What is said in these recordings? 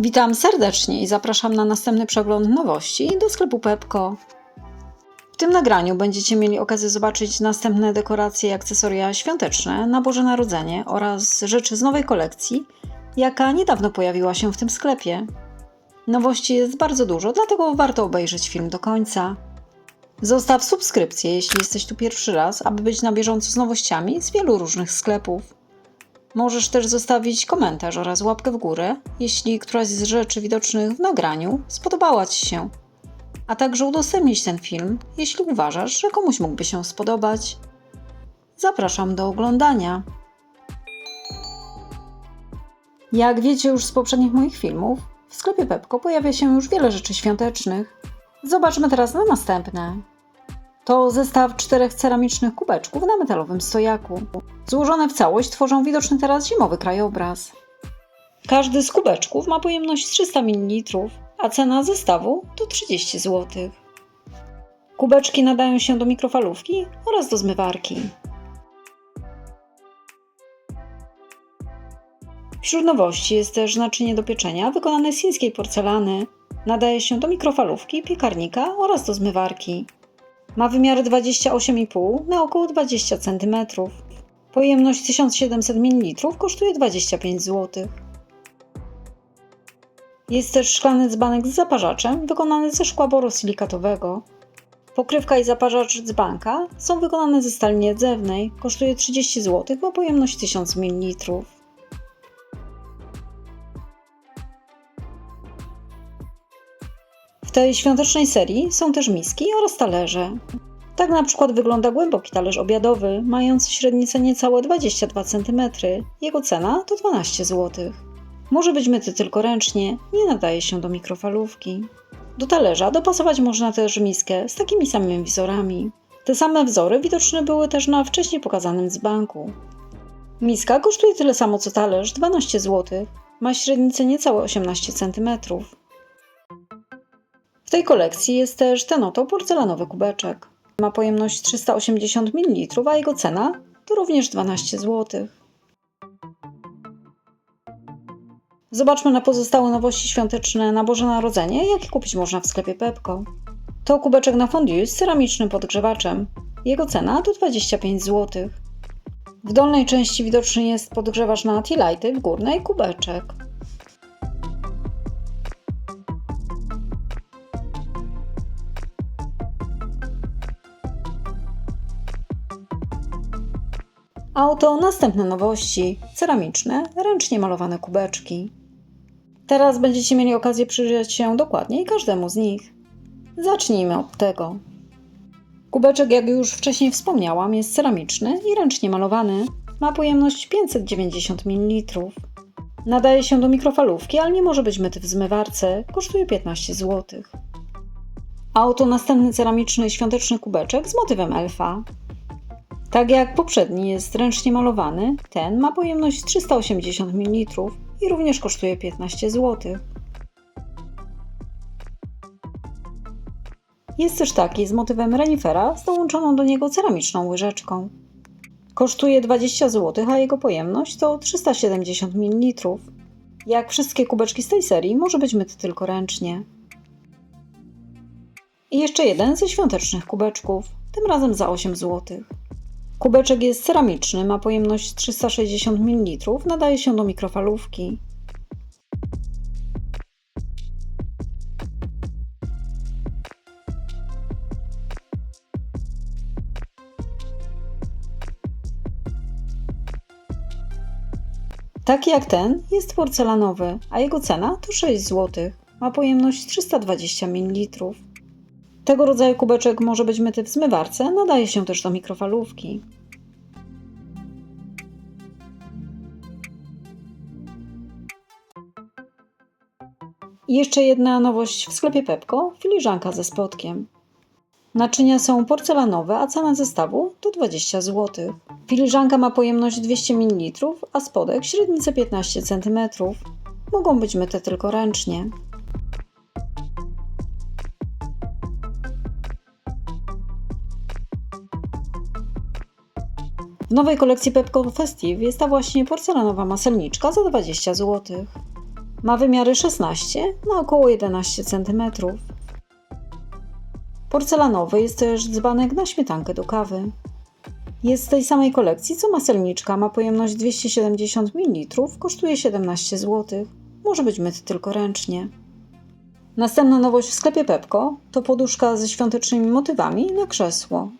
Witam serdecznie i zapraszam na następny przegląd nowości do sklepu Pepko. W tym nagraniu będziecie mieli okazję zobaczyć następne dekoracje i akcesoria świąteczne na Boże Narodzenie oraz rzeczy z nowej kolekcji, jaka niedawno pojawiła się w tym sklepie. Nowości jest bardzo dużo, dlatego warto obejrzeć film do końca. Zostaw subskrypcję, jeśli jesteś tu pierwszy raz, aby być na bieżąco z nowościami z wielu różnych sklepów. Możesz też zostawić komentarz oraz łapkę w górę, jeśli któraś z rzeczy widocznych w nagraniu spodobała Ci się. A także udostępnić ten film, jeśli uważasz, że komuś mógłby się spodobać. Zapraszam do oglądania. Jak wiecie już z poprzednich moich filmów, w sklepie Pepko pojawia się już wiele rzeczy świątecznych. Zobaczmy teraz na następne. To zestaw czterech ceramicznych kubeczków na metalowym stojaku. Złożone w całość tworzą widoczny teraz zimowy krajobraz. Każdy z kubeczków ma pojemność 300 ml, a cena zestawu to 30 zł. Kubeczki nadają się do mikrofalówki oraz do zmywarki. Wśród nowości jest też naczynie do pieczenia wykonane z chińskiej porcelany. Nadaje się do mikrofalówki, piekarnika oraz do zmywarki. Ma wymiar 28,5 na około 20 cm. Pojemność 1700 ml kosztuje 25 zł. Jest też szklany dzbanek z zaparzaczem wykonany ze szkła borosilikatowego. Pokrywka i zaparzacz dzbanka są wykonane ze stali niedzewnej. Kosztuje 30 zł, ma pojemność 1000 ml. W tej świątecznej serii są też miski oraz talerze. Tak na przykład wygląda głęboki talerz obiadowy, mający średnicę niecałe 22 cm. Jego cena to 12 zł. Może być myty tylko ręcznie, nie nadaje się do mikrofalówki. Do talerza dopasować można też miskę z takimi samymi wzorami. Te same wzory widoczne były też na wcześniej pokazanym dzbanku. Miska kosztuje tyle samo co talerz 12 zł. Ma średnicę niecałe 18 cm. W tej kolekcji jest też ten oto porcelanowy kubeczek. Ma pojemność 380 ml, a jego cena to również 12 zł. Zobaczmy na pozostałe nowości świąteczne na Boże Narodzenie, jakie kupić można w sklepie Pepko. To kubeczek na fondue z ceramicznym podgrzewaczem. Jego cena to 25 zł. W dolnej części widoczny jest podgrzewacz na tea lighty, w górnej kubeczek. A oto następne nowości: ceramiczne, ręcznie malowane kubeczki. Teraz będziecie mieli okazję przyjrzeć się dokładniej każdemu z nich. Zacznijmy od tego. Kubeczek, jak już wcześniej wspomniałam, jest ceramiczny i ręcznie malowany. Ma pojemność 590 ml. Nadaje się do mikrofalówki, ale nie może być myty w zmywarce. Kosztuje 15 zł. A oto następny ceramiczny świąteczny kubeczek z motywem elfa. Tak jak poprzedni jest ręcznie malowany, ten ma pojemność 380 ml i również kosztuje 15 zł. Jest też taki z motywem renifera z dołączoną do niego ceramiczną łyżeczką. Kosztuje 20 zł, a jego pojemność to 370 ml. Jak wszystkie kubeczki z tej serii, może być myty tylko ręcznie. I jeszcze jeden ze świątecznych kubeczków, tym razem za 8 zł. Kubeczek jest ceramiczny, ma pojemność 360 ml, nadaje się do mikrofalówki. Taki jak ten jest porcelanowy, a jego cena to 6 zł. Ma pojemność 320 ml. Tego rodzaju kubeczek może być myty w zmywarce, nadaje się też do mikrofalówki. I jeszcze jedna nowość w sklepie Pepko, filiżanka ze spodkiem. Naczynia są porcelanowe, a cena zestawu to 20 zł. Filiżanka ma pojemność 200 ml, a spodek średnicę 15 cm. Mogą być myte tylko ręcznie. Nowej kolekcji Pepco Festive jest ta właśnie porcelanowa maselniczka za 20 zł. Ma wymiary 16 na około 11 cm. Porcelanowy jest też dzbanek na śmietankę do kawy. Jest z tej samej kolekcji co maselniczka, ma pojemność 270 ml, kosztuje 17 zł. Może być myty tylko ręcznie. Następna nowość w sklepie Pepko to poduszka ze świątecznymi motywami na krzesło.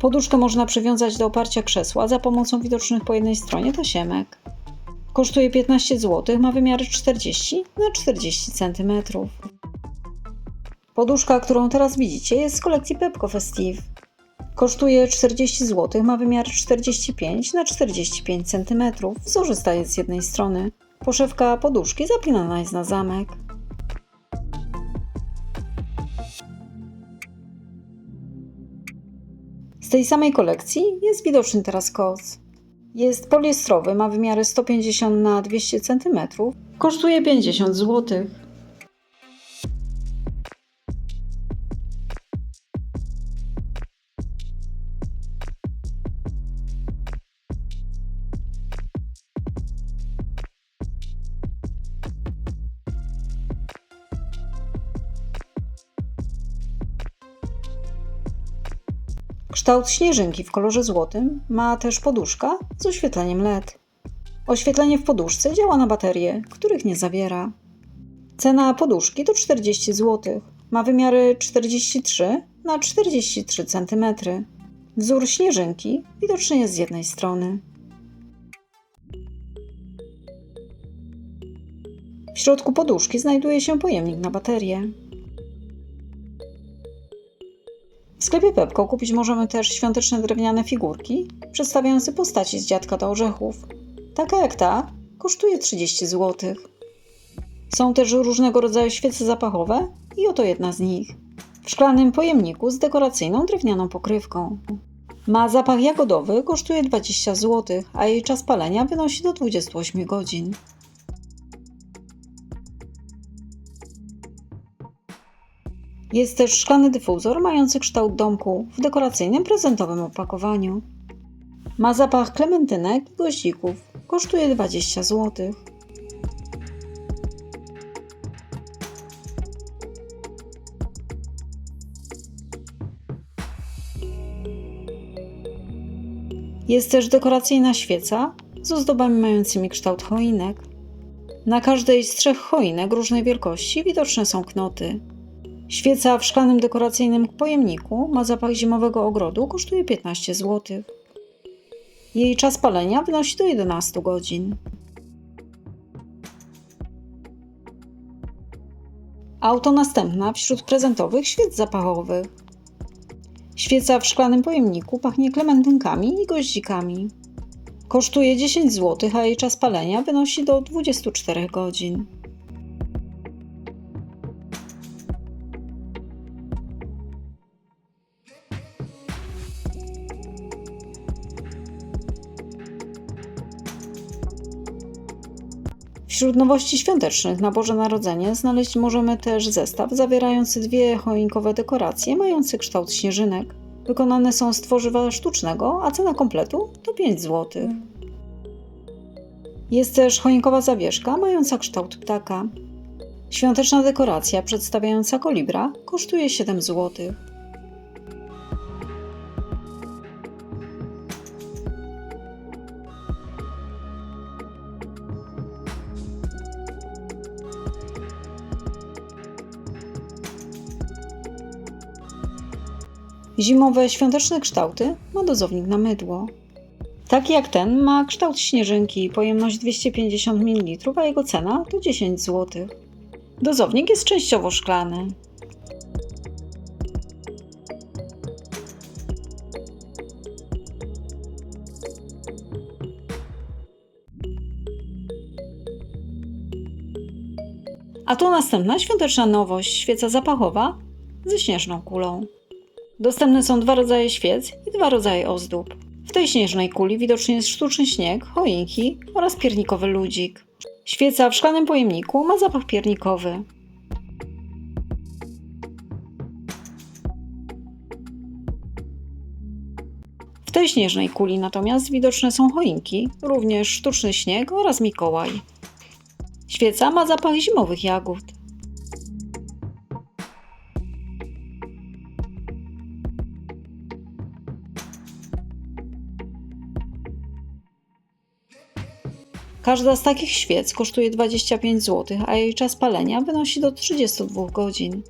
Poduszkę można przywiązać do oparcia krzesła za pomocą widocznych po jednej stronie tasiemek. Kosztuje 15 zł, ma wymiary 40 na 40 cm. Poduszka, którą teraz widzicie, jest z kolekcji Pepco Festive. Kosztuje 40 zł, ma wymiar 45 na 45 cm. Wzorzysta jest z jednej strony. Poszewka poduszki zapinana jest na zamek. Tej samej kolekcji jest widoczny teraz koc. Jest poliestrowy, ma wymiary 150 na 200 cm. Kosztuje 50 zł. Kształt śnieżynki w kolorze złotym ma też poduszka z oświetleniem LED. Oświetlenie w poduszce działa na baterie, których nie zawiera. Cena poduszki to 40 zł. Ma wymiary 43 na 43 cm. Wzór śnieżynki widoczny jest z jednej strony. W środku poduszki znajduje się pojemnik na baterię. Sklepie Pepko kupić możemy też świąteczne drewniane figurki przedstawiające postaci z dziadka do orzechów. Taka jak ta kosztuje 30 zł. Są też różnego rodzaju świece zapachowe i oto jedna z nich. W szklanym pojemniku z dekoracyjną drewnianą pokrywką. Ma zapach jagodowy, kosztuje 20 zł, a jej czas palenia wynosi do 28 godzin. Jest też szklany dyfuzor mający kształt domku w dekoracyjnym prezentowym opakowaniu. Ma zapach klementynek i goździków. Kosztuje 20 zł. Jest też dekoracyjna świeca z ozdobami mającymi kształt choinek. Na każdej z trzech choinek różnej wielkości widoczne są knoty. Świeca w szklanym dekoracyjnym pojemniku ma zapach zimowego ogrodu, kosztuje 15 zł. Jej czas palenia wynosi do 11 godzin. Auto następna wśród prezentowych świec zapachowych. Świeca w szklanym pojemniku pachnie klementynkami i goździkami. Kosztuje 10 zł, a jej czas palenia wynosi do 24 godzin. Wśród nowości świątecznych na Boże Narodzenie znaleźć możemy też zestaw zawierający dwie choinkowe dekoracje mające kształt śnieżynek. Wykonane są z tworzywa sztucznego, a cena kompletu to 5 zł. Jest też choinkowa zawieszka mająca kształt ptaka. Świąteczna dekoracja przedstawiająca kolibra kosztuje 7 zł. Zimowe świąteczne kształty ma dozownik na mydło. Taki jak ten ma kształt śnieżynki, pojemność 250 ml, a jego cena to 10 zł. Dozownik jest częściowo szklany. A tu następna świąteczna nowość, świeca zapachowa ze śnieżną kulą. Dostępne są dwa rodzaje świec i dwa rodzaje ozdób. W tej śnieżnej kuli widoczny jest sztuczny śnieg, choinki oraz piernikowy ludzik. Świeca w szklanym pojemniku ma zapach piernikowy. W tej śnieżnej kuli natomiast widoczne są choinki, również sztuczny śnieg oraz Mikołaj. Świeca ma zapach zimowych jagód. Każda z takich świec kosztuje 25 zł, a jej czas palenia wynosi do 32 godzin.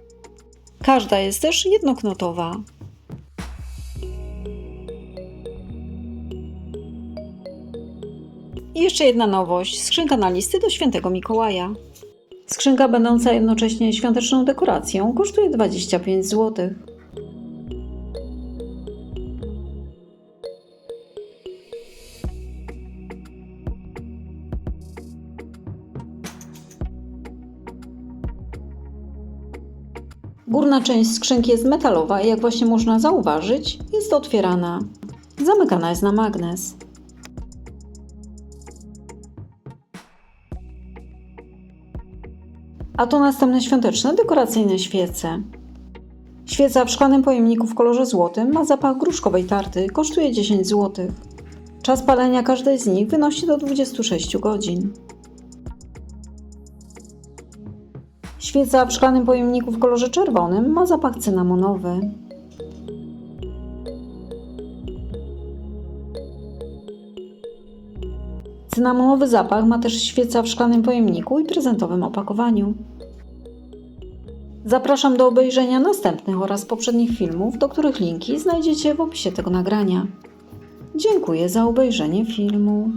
Każda jest też jednoknotowa. I jeszcze jedna nowość: skrzynka na listy do świętego Mikołaja. Skrzynka będąca jednocześnie świąteczną dekoracją kosztuje 25 zł. Górna część skrzynki jest metalowa i jak właśnie można zauważyć, jest otwierana. Zamykana jest na magnes. A to następne świąteczne dekoracyjne świece. Świeca w szklanym pojemniku w kolorze złotym ma zapach gruszkowej tarty, kosztuje 10 zł. Czas palenia każdej z nich wynosi do 26 godzin. Świeca w szklanym pojemniku w kolorze czerwonym ma zapach cynamonowy. Cynamonowy zapach ma też świeca w szklanym pojemniku i prezentowym opakowaniu. Zapraszam do obejrzenia następnych oraz poprzednich filmów, do których linki znajdziecie w opisie tego nagrania. Dziękuję za obejrzenie filmu.